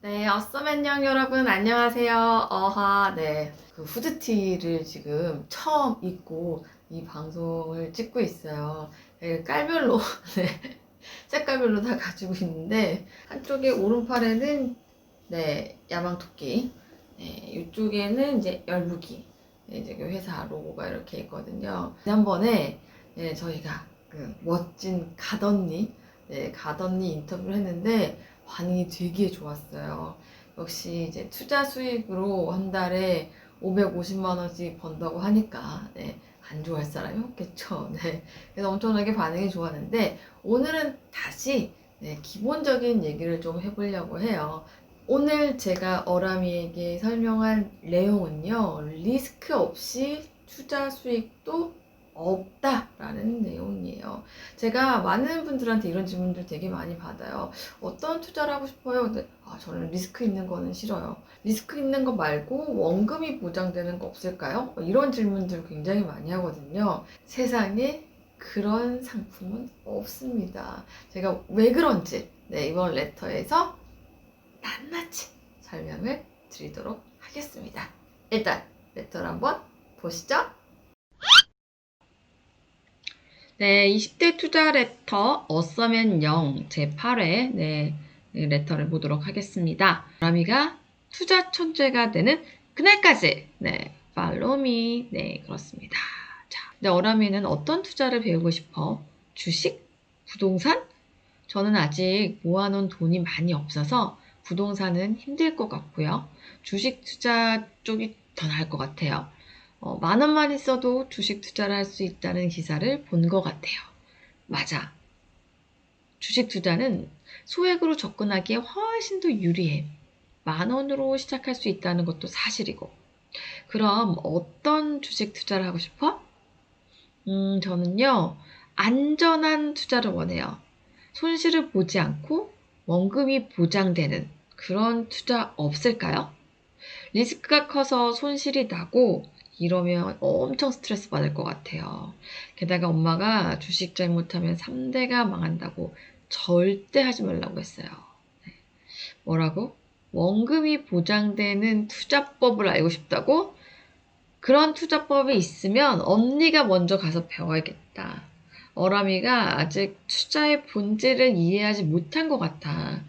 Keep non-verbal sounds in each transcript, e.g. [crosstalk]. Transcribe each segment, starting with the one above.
네, 어서맨영 여러분 안녕하세요. 어하, 네. 그 후드티를 지금 처음 입고 이 방송을 찍고 있어요. 네, 깔별로, [laughs] 네. 색깔별로 다 가지고 있는데, 한쪽에 오른팔에는, 네, 야망토끼. 네, 이쪽에는 이제 열무기. 네, 이제 그 회사 로고가 이렇게 있거든요. 지난번에, 네, 저희가 그 멋진 가던니, 네, 가던니 인터뷰를 했는데, 반응이 되게 좋았어요. 역시 이제 투자 수익으로 한 달에 550만 원씩 번다고 하니까 네, 안 좋아할 사람이 없겠죠. [laughs] 네. 그래서 엄청나게 반응이 좋았는데 오늘은 다시 네, 기본적인 얘기를 좀 해보려고 해요. 오늘 제가 어람이에게 설명할 내용은요, 리스크 없이 투자 수익도 없다라는 내용이에요. 제가 많은 분들한테 이런 질문들 되게 많이 받아요. 어떤 투자를 하고 싶어요? 근데 아, 저는 리스크 있는 거는 싫어요. 리스크 있는 거 말고 원금이 보장되는 거 없을까요? 뭐 이런 질문들 굉장히 많이 하거든요. 세상에 그런 상품은 없습니다. 제가 왜 그런지 네, 이번 레터에서 낱낱이 설명을 드리도록 하겠습니다. 일단 레터를 한번 보시죠. 네, 20대 투자 레터 어서면 0 제8회 네, 네, 레터를 보도록 하겠습니다. 라미가 투자 천재가 되는 그날까지 네, 팔로우 미 네, 그렇습니다. 자, 근데 어라미는 어떤 투자를 배우고 싶어? 주식? 부동산? 저는 아직 모아놓은 돈이 많이 없어서 부동산은 힘들 것 같고요. 주식 투자 쪽이 더 나을 것 같아요. 어, 만 원만 있어도 주식 투자를 할 수 있다는 기사를 본 것 같아요. 맞아. 주식 투자는 소액으로 접근하기에 훨씬 더 유리해. 만 원으로 시작할 수 있다는 것도 사실이고. 그럼 어떤 주식 투자를 하고 싶어? 음, 저는요, 안전한 투자를 원해요. 손실을 보지 않고 원금이 보장되는 그런 투자 없을까요? 리스크가 커서 손실이 나고 이러면 엄청 스트레스 받을 것 같아요. 게다가 엄마가 주식 잘못하면 3대가 망한다고 절대 하지 말라고 했어요. 네. 뭐라고? 원금이 보장되는 투자법을 알고 싶다고? 그런 투자법이 있으면 언니가 먼저 가서 배워야겠다. 어람이가 아직 투자의 본질을 이해하지 못한 것 같아.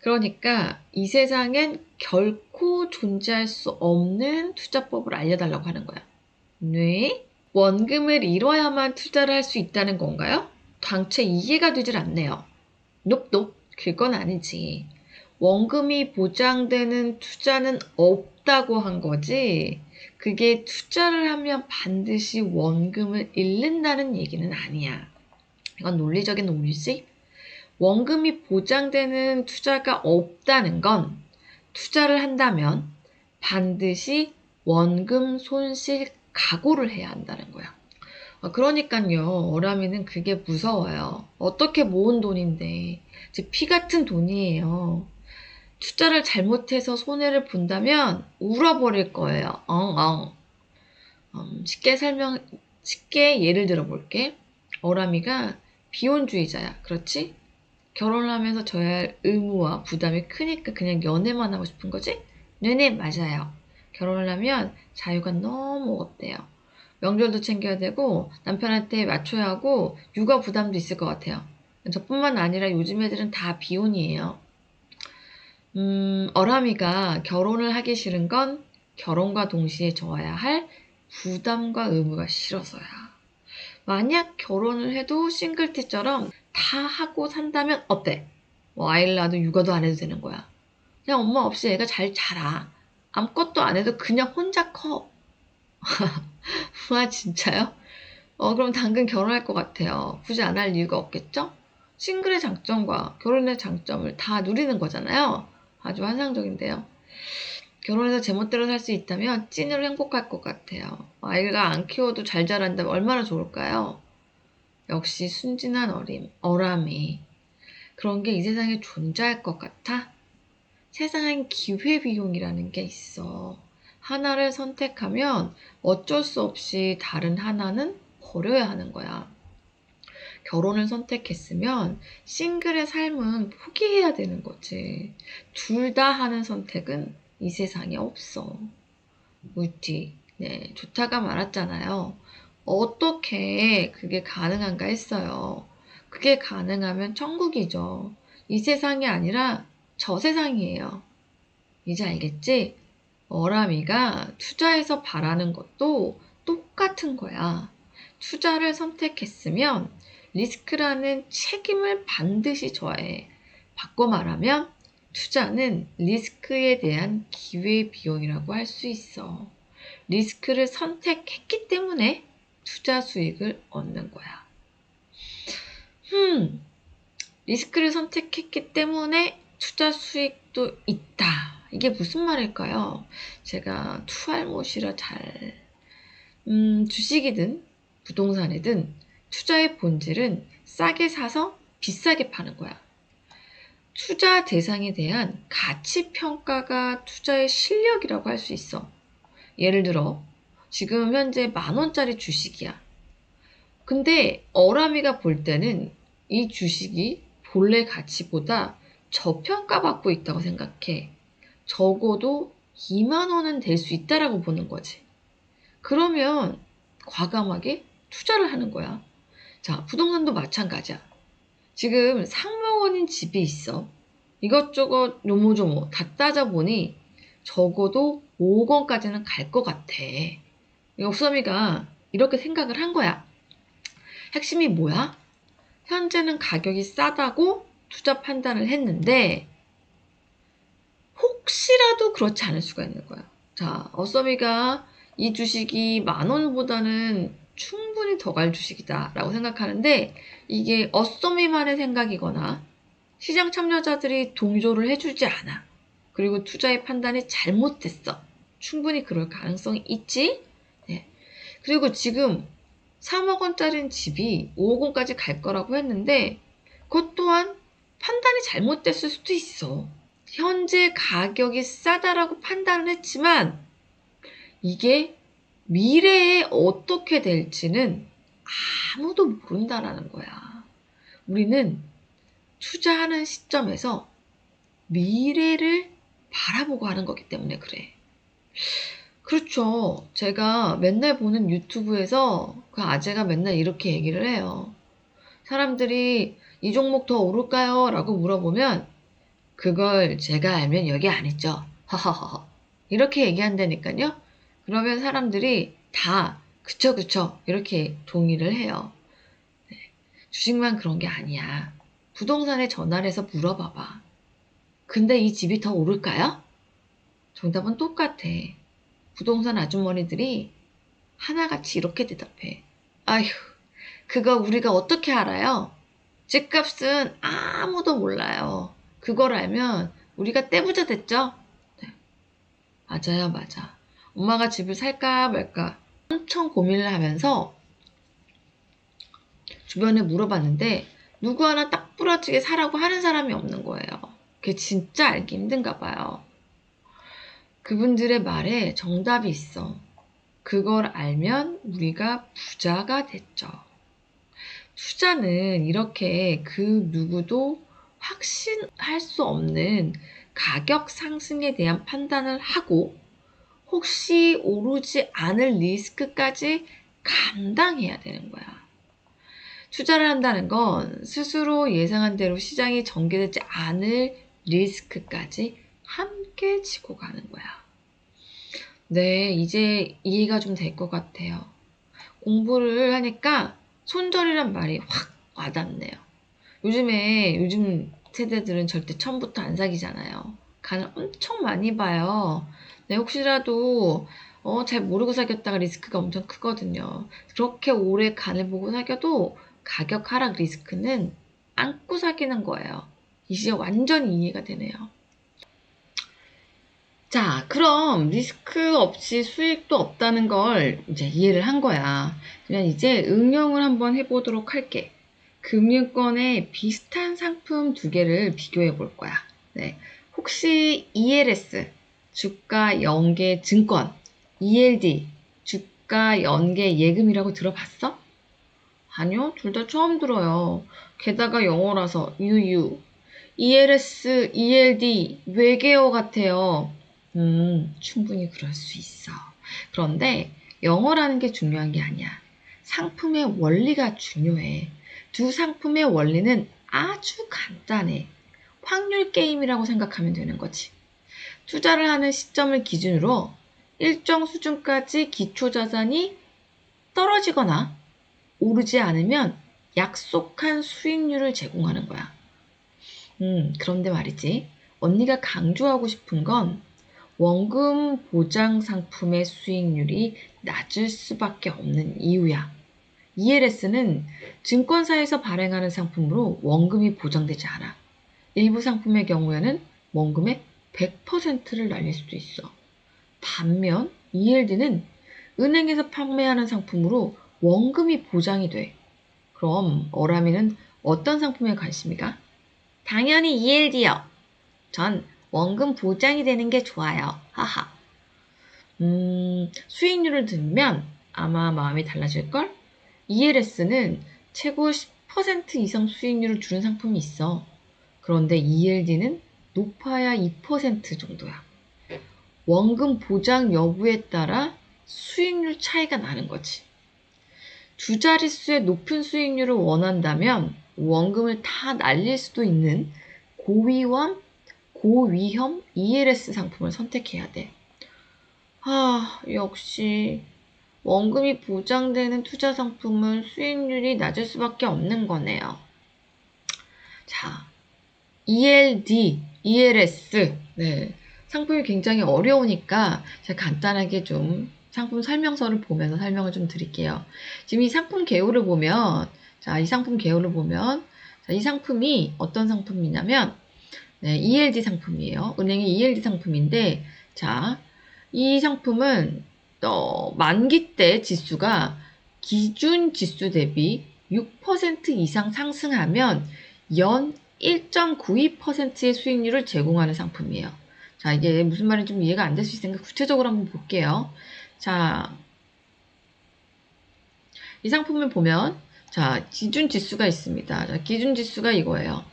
그러니까 이 세상엔 결코 존재할 수 없는 투자법을 알려달라고 하는 거야. 네? 원금을 잃어야만 투자를 할 수 있다는 건가요? 당최 이해가 되질 않네요. 높높 그건 아니지. 원금이 보장되는 투자는 없다고 한 거지. 그게 투자를 하면 반드시 원금을 잃는다는 얘기는 아니야. 이건 논리적인 오류지? 원금이 보장되는 투자가 없다는 건 투자를 한다면 반드시 원금 손실 각오를 해야 한다는 거야. 그러니까요, 어람이는 그게 무서워요. 어떻게 모은 돈인데, 피 같은 돈이에요. 투자를 잘못해서 손해를 본다면 울어버릴 거예요. 엉엉. 음, 쉽게 설명, 쉽게 예를 들어 볼게. 어람이가 비혼주의자야. 그렇지? 결혼을 하면서 져야 할 의무와 부담이 크니까 그냥 연애만 하고 싶은 거지? 네네, 맞아요. 결혼을 하면 자유가 너무 없대요. 명절도 챙겨야 되고 남편한테 맞춰야 하고 육아 부담도 있을 것 같아요. 저뿐만 아니라 요즘 애들은 다 비혼이에요. 음, 어람이가 결혼을 하기 싫은 건 결혼과 동시에 져야 할 부담과 의무가 싫어서야. 만약 결혼을 해도 싱글티처럼 다 하고 산다면 어때? 뭐 아이를 낳아도 육아도 안 해도 되는 거야. 그냥 엄마 없이 애가 잘 자라. 아무것도 안 해도 그냥 혼자 커. [laughs] 와 진짜요? 어 그럼 당근 결혼할 것 같아요. 굳이 안 할 이유가 없겠죠? 싱글의 장점과 결혼의 장점을 다 누리는 거잖아요. 아주 환상적인데요. 결혼해서 제멋대로 살 수 있다면 찐으로 행복할 것 같아요. 아이가 안 키워도 잘 자란다면 얼마나 좋을까요? 역시 순진한 어림, 어람이. 그런 게 이 세상에 존재할 것 같아? 세상엔 기회비용이라는 게 있어. 하나를 선택하면 어쩔 수 없이 다른 하나는 버려야 하는 거야. 결혼을 선택했으면 싱글의 삶은 포기해야 되는 거지. 둘 다 하는 선택은 이 세상에 없어. 물티. 네, 좋다가 말았잖아요. 어떻게 그게 가능한가 했어요. 그게 가능하면 천국이죠. 이 세상이 아니라 저 세상이에요. 이제 알겠지? 어람이가 투자해서 바라는 것도 똑같은 거야. 투자를 선택했으면 리스크라는 책임을 반드시 져야 해. 바꿔 말하면 투자는 리스크에 대한 기회 비용이라고 할 수 있어. 리스크를 선택했기 때문에 투자 수익을 얻는 거야. 음, 리스크를 선택했기 때문에 투자 수익도 있다. 이게 무슨 말일까요? 제가 투알못이라 잘, 음, 주식이든 부동산이든 투자의 본질은 싸게 사서 비싸게 파는 거야. 투자 대상에 대한 가치 평가가 투자의 실력이라고 할 수 있어. 예를 들어, 지금 현재 만 원짜리 주식이야. 근데 어람이가 볼 때는 이 주식이 본래 가치보다 저평가받고 있다고 생각해. 적어도 2만 원은 될 수 있다라고 보는 거지. 그러면 과감하게 투자를 하는 거야. 자, 부동산도 마찬가지야. 지금 상명원인 집이 있어. 이것저것 요모조모 다 따져보니 적어도 5억 원까지는 갈 것 같아. 역수미가 이렇게 생각을 한 거야. 핵심이 뭐야? 현재는 가격이 싸다고 투자 판단을 했는데 혹시라도 그렇지 않을 수가 있는 거야. 자, 어서미가 이 주식이 만 원보다는 충분히 더 갈 주식이다라고 생각하는데 이게 어서미만의 생각이거나 시장 참여자들이 동조를 해주지 않아. 그리고 투자의 판단이 잘못됐어. 충분히 그럴 가능성이 있지. 네. 그리고 지금 3억 원짜리 집이 5억 원까지 갈 거라고 했는데 그것 또한 판단이 잘못됐을 수도 있어. 현재 가격이 싸다라고 판단을 했지만 이게 미래에 어떻게 될지는 아무도 모른다라는 거야. 우리는 투자하는 시점에서 미래를 바라보고 하는 거기 때문에 그래. 그렇죠. 제가 맨날 보는 유튜브에서 그 아재가 맨날 이렇게 얘기를 해요. 사람들이 이 종목 더 오를까요? 라고 물어보면 그걸 제가 알면 여기 안 있죠. 허허허. 이렇게 얘기한다니까요. 그러면 사람들이 다 그쵸 그쵸 이렇게 동의를 해요. 네. 주식만 그런 게 아니야. 부동산에 전화를 해서 물어봐봐. 근데 이 집이 더 오를까요? 정답은 똑같아. 부동산 아주머니들이 하나같이 이렇게 대답해. 아휴, 그거 우리가 어떻게 알아요? 집값은 아무도 몰라요. 그걸 알면 우리가 떼부자 됐죠? 네. 맞아요, 맞아. 엄마가 집을 살까 말까 엄청 고민을 하면서 주변에 물어봤는데 누구 하나 딱 부러지게 사라고 하는 사람이 없는 거예요. 그게 진짜 알기 힘든가 봐요. 그분들의 말에 정답이 있어. 그걸 알면 우리가 부자가 됐죠. 투자는 이렇게 그 누구도 확신할 수 없는 가격 상승에 대한 판단을 하고 혹시 오르지 않을 리스크까지 감당해야 되는 거야. 투자를 한다는 건 스스로 예상한 대로 시장이 전개되지 않을 리스크까지 함께 지고 가는 거야. 네, 이제 이해가 좀 될 것 같아요. 공부를 하니까 손절이란 말이 확 와닿네요. 요즘에, 요즘 세대들은 절대 처음부터 안 사귀잖아요. 간을 엄청 많이 봐요. 네, 혹시라도, 어, 잘 모르고 사귀었다가 리스크가 엄청 크거든요. 그렇게 오래 간을 보고 사귀어도 가격 하락 리스크는 안고 사귀는 거예요. 이제 완전히 이해가 되네요. 자, 그럼 리스크 없이 수익도 없다는 걸 이제 이해를 한 거야. 그냥 이제 응용을 한번 해보도록 할게. 금융권의 비슷한 상품 두 개를 비교해 볼 거야. 네. 혹시 ELS, 주가 연계 증권, ELD, 주가 연계 예금이라고 들어봤어? 아니요, 둘 다 처음 들어요. 게다가 영어라서 UU, ELS, ELD, 외계어 같아요. 음, 충분히 그럴 수 있어. 그런데 영어라는 게 중요한 게 아니야. 상품의 원리가 중요해. 두 상품의 원리는 아주 간단해. 확률 게임이라고 생각하면 되는 거지. 투자를 하는 시점을 기준으로 일정 수준까지 기초 자산이 떨어지거나 오르지 않으면 약속한 수익률을 제공하는 거야. 음, 그런데 말이지. 언니가 강조하고 싶은 건 원금 보장 상품의 수익률이 낮을 수밖에 없는 이유야. ELS는 증권사에서 발행하는 상품으로 원금이 보장되지 않아. 일부 상품의 경우에는 원금의 100%를 날릴 수도 있어. 반면 ELD는 은행에서 판매하는 상품으로 원금이 보장이 돼. 그럼 어라미는 어떤 상품에 관심이가? 당연히 ELD요. 전 원금 보장이 되는 게 좋아요. 하하. 음, 수익률을 들면 아마 마음이 달라질걸? ELS는 최고 10% 이상 수익률을 주는 상품이 있어. 그런데 ELD는 높아야 2% 정도야. 원금 보장 여부에 따라 수익률 차이가 나는 거지. 두 자릿수의 높은 수익률을 원한다면 원금을 다 날릴 수도 있는 고위험, 고위험 ELS 상품을 선택해야 돼. 아, 역시 원금이 보장되는 투자 상품은 수익률이 낮을 수밖에 없는 거네요. 자, ELD, ELS. 네. 상품이 굉장히 어려우니까 제가 간단하게 좀 상품 설명서를 보면서 설명을 좀 드릴게요. 지금 이 상품 개요를 보면, 자, 이 상품 개요를 보면, 자, 이 상품이 어떤 상품이냐면, 네, ELD 상품이에요. 은행의 ELD 상품인데, 자, 이 상품은, 어, 만기 때 지수가 기준 지수 대비 6% 이상 상승하면 연 1.92%의 수익률을 제공하는 상품이에요. 자, 이게 무슨 말인지 좀 이해가 안 될 수 있으니까 구체적으로 한번 볼게요. 자, 이 상품을 보면, 자, 기준 지수가 있습니다. 자, 기준 지수가 이거예요.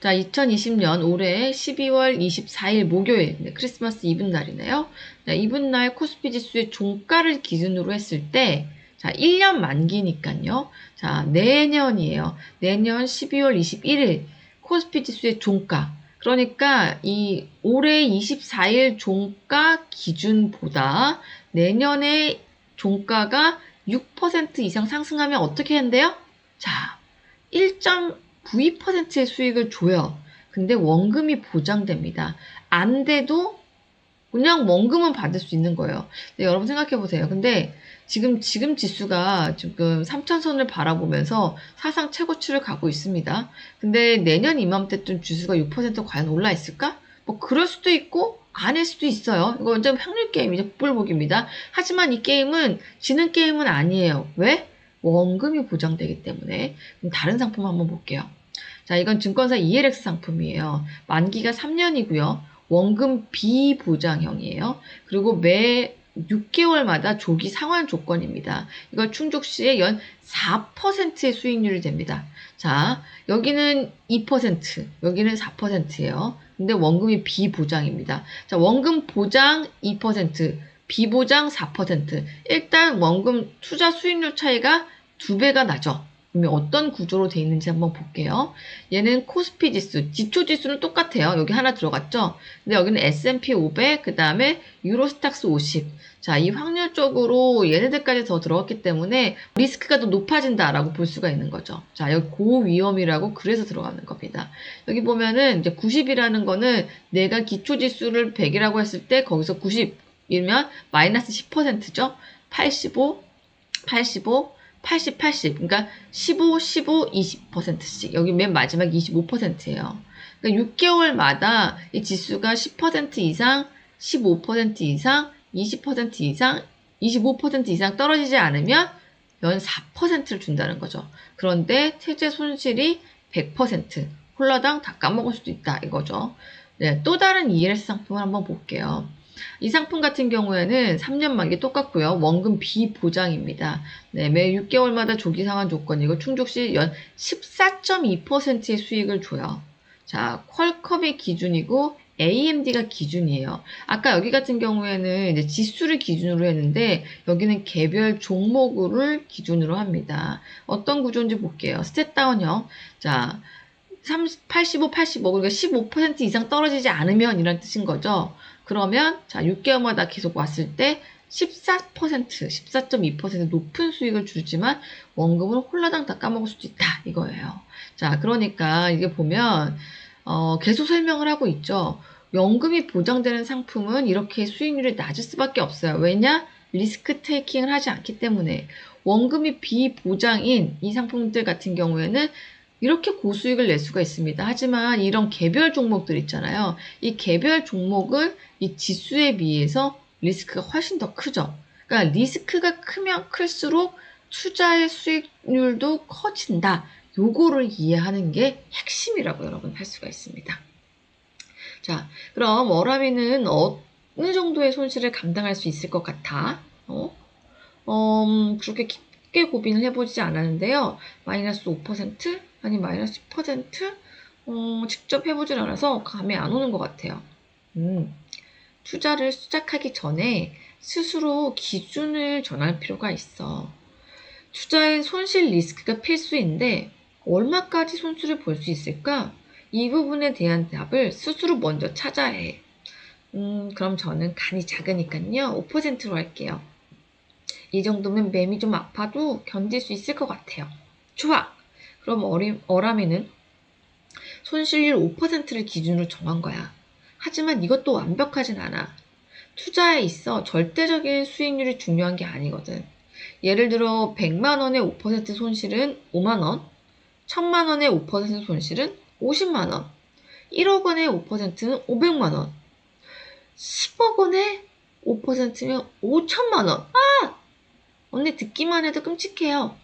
자, 2020년 올해 12월 24일 목요일, 네, 크리스마스 이브 날이네요. 자, 이브 날 코스피 지수의 종가를 기준으로 했을 때, 자, 1년 만기니까요. 자, 내년이에요. 내년 12월 21일 코스피 지수의 종가. 그러니까 이 올해 24일 종가 기준보다 내년에 종가가 6% 이상 상승하면 어떻게 한대요? 자, 1.92%의 수익을 줘요. 근데 원금이 보장됩니다. 안 돼도 그냥 원금은 받을 수 있는 거예요. 근데 여러분 생각해 보세요. 근데 지금 지금 지수가 지금 3천선을 바라보면서 사상 최고치를 가고 있습니다. 근데 내년 이맘때쯤 지수가 6% 과연 올라 있을까? 뭐 그럴 수도 있고 아닐 수도 있어요. 이거 완전 확률 게임이죠. 복불복입니다. 하지만 이 게임은 지는 게임은 아니에요. 왜? 원금이 보장되기 때문에. 다른 상품 한번 볼게요. 자, 이건 증권사 ELX 상품이에요. 만기가 3년이고요. 원금 비보장형이에요. 그리고 매 6개월마다 조기 상환 조건입니다. 이걸 충족 시에 연 4%의 수익률이 됩니다. 자, 여기는 2%, 여기는 4%예요. 근데 원금이 비보장입니다. 자, 원금 보장 2%, 비보장 4%. 일단 원금 투자 수익률 차이가 두 배가 나죠. 그러면 어떤 구조로 되어 있는지 한번 볼게요. 얘는 코스피 지수, 지초 지수는 똑같아요. 여기 하나 들어갔죠? 근데 여기는 S&P 500, 그 다음에 유로스탁스 50. 자, 이 확률적으로 얘네들까지 더 들어갔기 때문에 리스크가 더 높아진다라고 볼 수가 있는 거죠. 자, 여기 고위험이라고 그래서 들어가는 겁니다. 여기 보면은 이제 90이라는 거는 내가 기초 지수를 100이라고 했을 때 거기서 90 이면 마이너스 10%죠? 85, 85, 80, 80. 그러니까 15, 15, 20%씩. 여기 맨 마지막 25%예요. 그러니까 6개월마다 이 지수가 10% 이상, 15% 이상, 20% 이상, 25% 이상 떨어지지 않으면 연 4%를 준다는 거죠. 그런데 최대 손실이 100%, 홀라당 다 까먹을 수도 있다 이거죠. 네, 또 다른 ELS 상품을 한번 볼게요. 이 상품 같은 경우에는 3년 만기 똑같고요. 원금 비보장입니다. 네, 매 6개월마다 조기 상환 조건이고 충족 시 연 14.2%의 수익을 줘요. 자, 퀄컵이 기준이고 AMD가 기준이에요. 아까 여기 같은 경우에는 이제 지수를 기준으로 했는데 여기는 개별 종목을 기준으로 합니다. 어떤 구조인지 볼게요. 스탯다운형. 자, 30, 85, 85, 그러니까 15% 이상 떨어지지 않으면 이란 뜻인 거죠. 그러면 자 6개월마다 계속 왔을 때 14%, 14.2% 높은 수익을 주지만 원금을 홀라당 다 까먹을 수도 있다 이거예요. 자 그러니까 이게 보면 어, 계속 설명을 하고 있죠. 연금이 보장되는 상품은 이렇게 수익률이 낮을 수밖에 없어요. 왜냐? 리스크 테이킹을 하지 않기 때문에 원금이 비보장인 이 상품들 같은 경우에는 이렇게 고수익을 낼 수가 있습니다. 하지만 이런 개별 종목들 있잖아요. 이 개별 종목은 이 지수에 비해서 리스크가 훨씬 더 크죠. 그러니까 리스크가 크면 클수록 투자의 수익률도 커진다. 요거를 이해하는 게 핵심이라고 여러분 할 수가 있습니다. 자, 그럼 워라비는 어느 정도의 손실을 감당할 수 있을 것 같아? 어? 음, 그렇게 깊게 고민을 해보지 않았는데요. 마이너스 5%? 아니 마이너스 10%? 어, 직접 해보질 않아서 감이 안 오는 것 같아요. 음, 투자를 시작하기 전에 스스로 기준을 정할 필요가 있어. 투자의 손실 리스크가 필수인데 얼마까지 손실을 볼 수 있을까? 이 부분에 대한 답을 스스로 먼저 찾아야 해. 음, 그럼 저는 간이 작으니까요. 5%로 할게요. 이 정도면 매미 좀 아파도 견딜 수 있을 것 같아요. 좋아! 그럼 어리, 어라미는 손실률 5%를 기준으로 정한 거야. 하지만 이것도 완벽하진 않아. 투자에 있어 절대적인 수익률이 중요한 게 아니거든. 예를 들어 100만 원의 5% 손실은 5만 원, 1000만 원의 5% 손실은 50만 원, 1억 원의 5%는 500만 원, 10억 원의 5%면 5천만 원. 아! 언니 듣기만 해도 끔찍해요.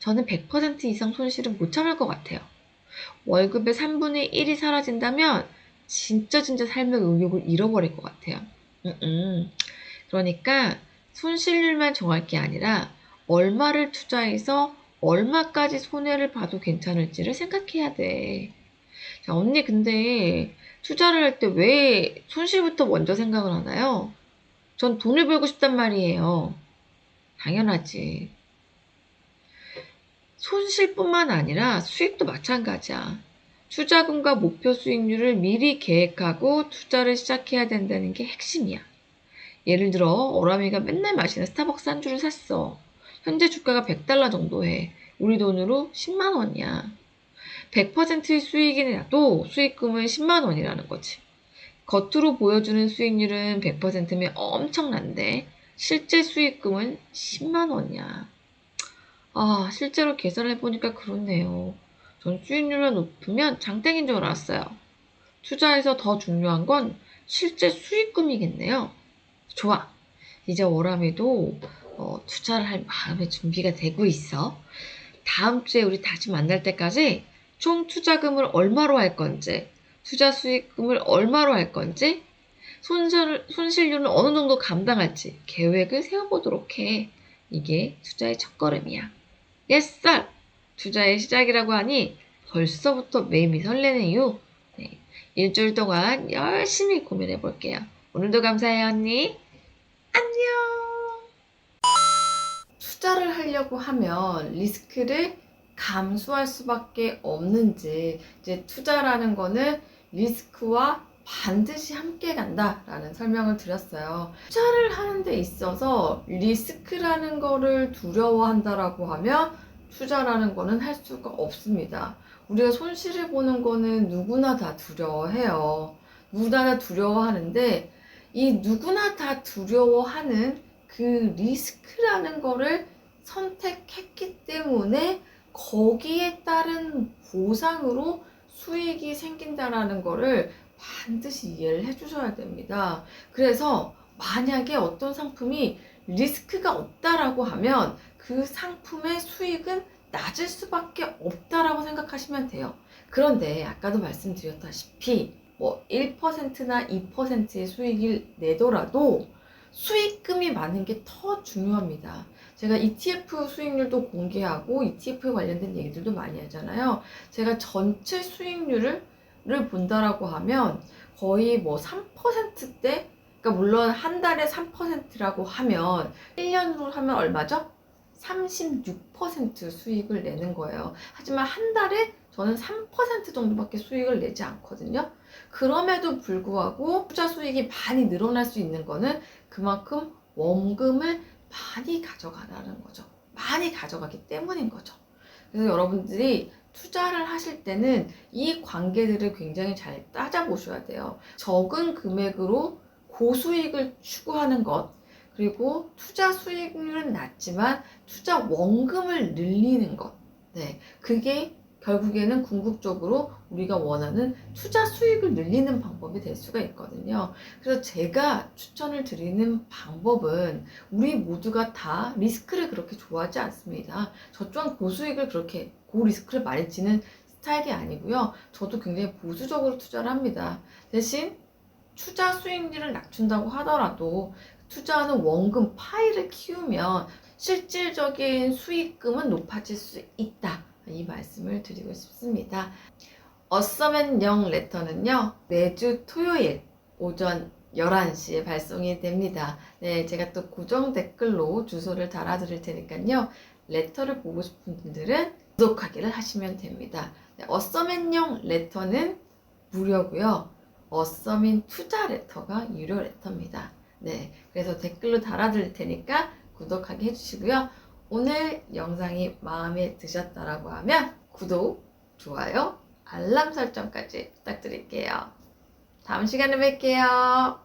저는 100% 이상 손실은 못 참을 것 같아요. 월급의 3분의 1이 사라진다면 진짜 진짜 삶의 의욕을 잃어버릴 것 같아요. 음, 음. 그러니까 손실률만 정할 게 아니라 얼마를 투자해서 얼마까지 손해를 봐도 괜찮을지를 생각해야 돼. 자, 언니 근데 투자를 할 때 왜 손실부터 먼저 생각을 하나요? 전 돈을 벌고 싶단 말이에요. 당연하지. 손실뿐만 아니라 수익도 마찬가지야. 투자금과 목표 수익률을 미리 계획하고 투자를 시작해야 된다는 게 핵심이야. 예를 들어 어람이가 맨날 마시는 스타벅스 한 주를 샀어. 현재 주가가 100달러 정도 해. 우리 돈으로 10만 원이야. 100%의 수익이 나도 수익금은 10만 원이라는 거지. 겉으로 보여주는 수익률은 100%면 엄청난데 실제 수익금은 10만 원이야. 아, 실제로 계산을 해보니까 그렇네요. 전 수익률만 높으면 장땡인 줄 알았어요. 투자에서 더 중요한 건 실제 수익금이겠네요. 좋아. 이제 월함에도 어, 투자를 할 마음의 준비가 되고 있어. 다음 주에 우리 다시 만날 때까지 총 투자금을 얼마로 할 건지, 투자 수익금을 얼마로 할 건지, 손실, 손실률은 어느 정도 감당할지 계획을 세워보도록 해. 이게 투자의 첫걸음이야. 옛살 투자의 시작이라고 하니 벌써부터 매미 이유. 네, 일주일 동안 열심히 고민해 볼게요. 오늘도 감사해요, 언니. 안녕. 투자를 하려고 하면 리스크를 감수할 수밖에 없는지 이제 투자라는 거는 리스크와 반드시 함께 간다라는 설명을 드렸어요. 투자를 하는 데 있어서 리스크라는 거를 두려워한다라고 하면 투자라는 거는 할 수가 없습니다. 우리가 손실을 보는 거는 누구나 다 두려워해요. 누구나 다 두려워하는데 이 누구나 다 두려워하는 그 리스크라는 거를 선택했기 때문에 거기에 따른 보상으로 수익이 생긴다라는 거를 반드시 이해를 해주셔야 됩니다. 그래서 만약에 어떤 상품이 리스크가 없다라고 하면 그 상품의 수익은 낮을 수밖에 없다라고 생각하시면 돼요. 그런데 아까도 말씀드렸다시피 뭐 1%나 2%의 수익을 내더라도 수익금이 많은 게 더 중요합니다. 제가 ETF 수익률도 공개하고 ETF에 관련된 얘기들도 많이 하잖아요. 제가 전체 수익률을 를 본다라고 하면 거의 뭐 3%대 그러니까 물론 한 달에 3%라고 하면 1년으로 하면 얼마죠? 36% 수익을 내는 거예요. 하지만 한 달에 저는 3% 정도밖에 수익을 내지 않거든요. 그럼에도 불구하고 투자 수익이 많이 늘어날 수 있는 거는 그만큼 원금을 많이 가져가라는 거죠. 많이 가져가기 때문인 거죠. 그래서 여러분들이 투자를 하실 때는 이 관계들을 굉장히 잘 따져보셔야 돼요. 적은 금액으로 고수익을 추구하는 것, 그리고 투자 수익률은 낮지만 투자 원금을 늘리는 것. 네. 그게 결국에는 궁극적으로 우리가 원하는 투자 수익을 늘리는 방법이 될 수가 있거든요. 그래서 제가 추천을 드리는 방법은 우리 모두가 다 리스크를 그렇게 좋아하지 않습니다. 저 또한 고수익을 그렇게 고리스크를 많이 치는 스타일이 아니고요. 저도 굉장히 보수적으로 투자를 합니다. 대신 투자 수익률을 낮춘다고 하더라도 투자하는 원금 파이를 키우면 실질적인 수익금은 높아질 수 있다. 이 말씀을 드리고 싶습니다. 어서맨0 레터는요, 매주 토요일 오전 11시에 발송이 됩니다. 네, 제가 또 고정 댓글로 주소를 달아드릴 테니까요. 레터를 보고 싶은 분들은 구독하기를 하시면 됩니다. 네, 어서맨용 레터는 무료고요. 어서민 투자 레터가 유료 레터입니다. 네, 그래서 댓글로 달아드릴 테니까 구독하게 해주시고요. 오늘 영상이 마음에 드셨다라고 하면 구독, 좋아요, 알람 설정까지 부탁드릴게요. 다음 시간에 뵐게요.